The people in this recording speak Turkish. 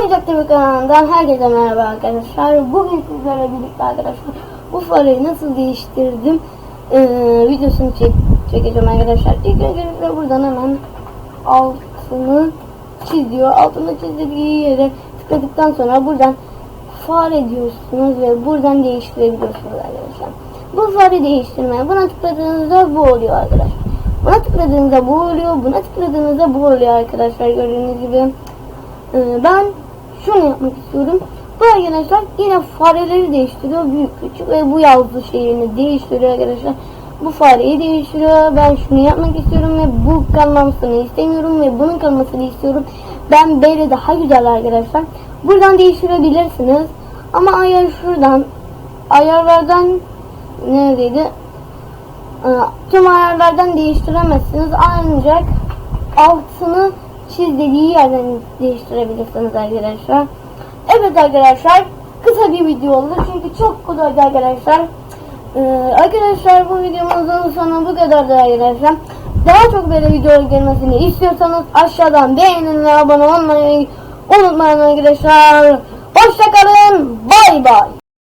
Oyuncak TV kanalından herkese merhaba arkadaşlar. Bugün sizlerle birlikte arkadaşlar bu fareyi nasıl değiştirdim ee, videosunu çek çekeceğim arkadaşlar. İlk öncelikle buradan hemen altını çiziyor. Altını çizdiği yere tıkladıktan sonra buradan fare diyorsunuz ve buradan değiştirebiliyorsunuz arkadaşlar. Bu fare değiştirme. Buna tıkladığınızda bu oluyor arkadaşlar. Buna tıkladığınızda bu oluyor. Buna tıkladığınızda bu oluyor arkadaşlar. Gördüğünüz gibi. Ben şunu yapmak istiyorum. Bu arkadaşlar yine fareleri değiştiriyor. Büyük küçük ve bu yazdı şeyini değiştiriyor arkadaşlar. Bu fareyi değiştiriyor. Ben şunu yapmak istiyorum ve bu kalmamasını istemiyorum ve bunun kalmasını istiyorum. Ben böyle daha güzel arkadaşlar. Buradan değiştirebilirsiniz. Ama ayar şuradan ayarlardan neredeydi? Tüm ayarlardan değiştiremezsiniz. Ancak altını çizdiği yerden değiştirebilirsiniz arkadaşlar. Evet arkadaşlar kısa bir video oldu çünkü çok kolaydı arkadaşlar. Ee, arkadaşlar bu videomuzun sonu bu kadardı arkadaşlar. Daha çok böyle video gelmesini istiyorsanız aşağıdan beğenin ve abone olmayı unutmayın arkadaşlar. Hoşçakalın. Bay bay.